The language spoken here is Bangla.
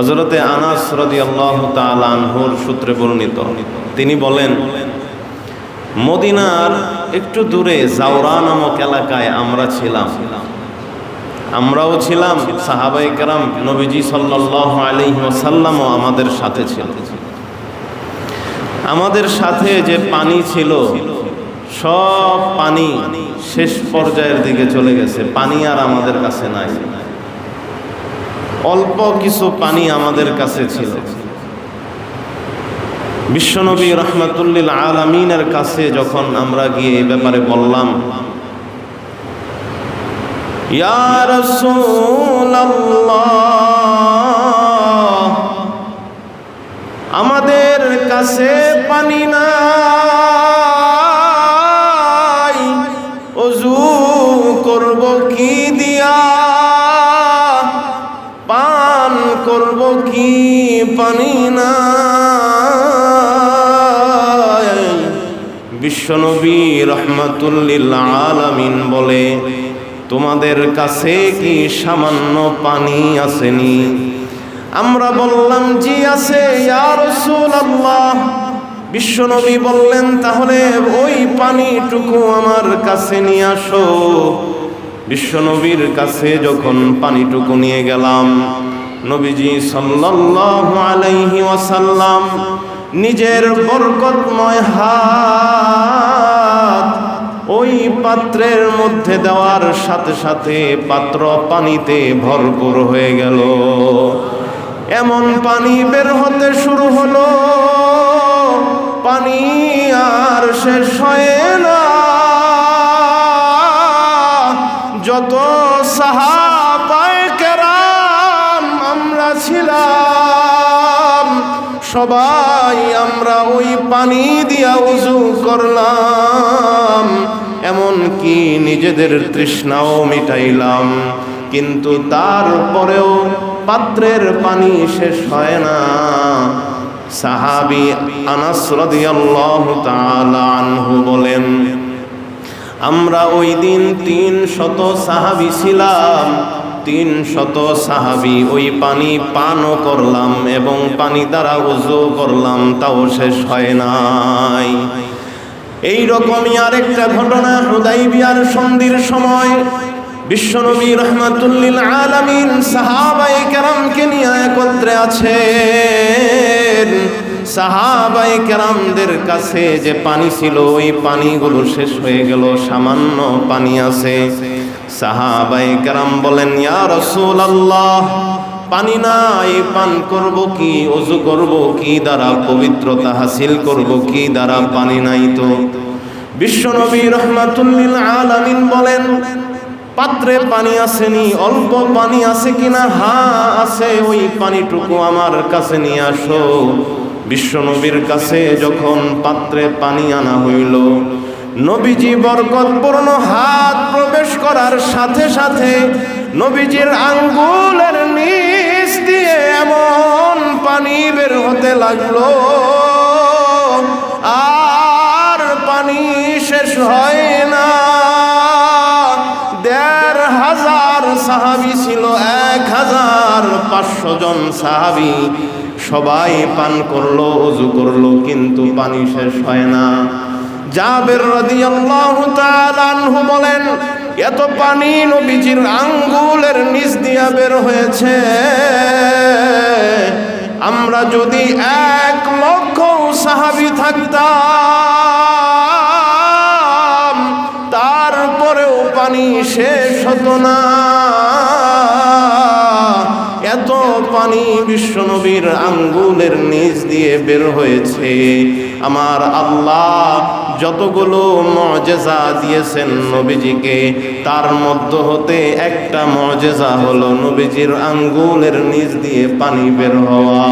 হজরতে আনাস রদি আল্লাহ আনহুর সূত্রে বর্ণিত। তিনি বলেন, মদিনার একটু দূরে জাওরা নামক এলাকায় আমরা ছিলাম। আমরাও ছিলাম সাহাবাই কারাম, নবীজি সাল্লাহ আলহিমসাল্লামও আমাদের সাথে ছিল। আমাদের সাথে যে পানি ছিল, সব পানি শেষ পর্যায়ের দিকে চলে গেছে। পানি আর আমাদের কাছে নাই। অল্প কিছু পানি আমাদের কাছে ছিল। বিশ্বনবী রহমাতুল্লিল আলমিনের কাছে যখন আমরা গিয়ে এই ব্যাপারে বললাম ইয়া রাসূলুল্লাহ, কি পানি নাই? বিশ্বনবী রহমাতুল্লিল আলামিন বলে, তোমাদের কাছে কি সামান্য পানি আসেনি? আমরা বললাম, জি আছে বিশ্বনবী বললেন, তাহলে ওই পানিটুকু আমার কাছে নিয়ে আসো। বিশ্বনবীর কাছে যখন পানিটুকু নিয়ে গেলাম নবীজি সাল্লাল্লাহু আলাইহি ওয়াসাল্লাম নিজের বরকতময় হাত ওই পাত্রের মধ্যে দেওয়ার সাথে সাথে পাত্র পানিতে ভরপুর হয়ে গেল। এমন পানি বের হতে শুরু হলো। পানি আর শেষ হয় না। যত ছিলাম সবাই আমরা ওই পানি দিয়া উজু করলাম এমন কি নিজেদের তৃষ্ণাও মিটাইলাম। কিন্তু তারপরেও পাত্রের পানি শেষ হয় না। সাহাবি আনাস রাদিয়াল্লাহু তাআলা আনহু বলেন আমরা ওই দিন তিন শত সাহাবি ছিলাম, তিন শত সাহাবি ওই পানি পানও করলাম এবং পানি দ্বারা উজু করলাম, তাও শেষ হয় নাই। এই রকমই আরেকটা ঘটনা হুদাইবিয়ার সন্ধির সময় বিশ্বনবী রহমাতুল্লিল আলামিন সাহাবাই কেরামকে নিয়ে একত্রে আছেন। সাহাবাই কেরামদের কাছে যে পানি ছিল, ওই পানিগুলো শেষ হয়ে গেল, সামান্য পানি আছে। সাহাবাই কেরাম বলেন, ইয়া রসুল আল্লাহ পানি নাই, পান করব কি, অজু করব কি দ্বারা, পবিত্রতা হাসিল করব কি দ্বারা, পানি নাই তো? বিশ্বনবী রহমাতুল্লিল আলামিন বলেন, পাত্রে পানি আসেনি, অল্প পানি আছে কিনা? হা আছে, ওই পানিটুকু আমার কাছে নিয়ে আসো। বিশ্বনবীর কাছে যখন পাত্রে পানি আনা হইল, নবীজি বরকতপূর্ণ হাত প্রবেশ করার সাথে সাথে নবীজির আঙ্গুলের নিচ দিয়ে এমন পানি বের হতে লাগল। আর পানি শেষ হয় না। দেড় হাজার সাহাবি ছিল, এক হাজার পাঁচশো জন সাহাবি। সবাই পান করল অজু করল, কিন্তু পানি শেষ হয় না। জাবের রাদিয়াল্লাহু তাআলা আনহু বলেন, এত পানি নবীজির আঙ্গুলের নিচ দিয়া বের হয়েছে। আমরা যদি এক লক্ষ সাহাবি থাকতাম, তারপরেও পানি শেষ হতো না। এত পানি বিশ্বনবীর আঙ্গুলের নিচ দিয়ে বের হয়েছে। আমার আল্লাহ যতগুলো মজেজা দিয়েছেন নবীজিকে, তার মধ্য হতে একটা মজেজা হলো নবীজির আঙ্গুলের নিচ দিয়ে পানি বের হওয়া।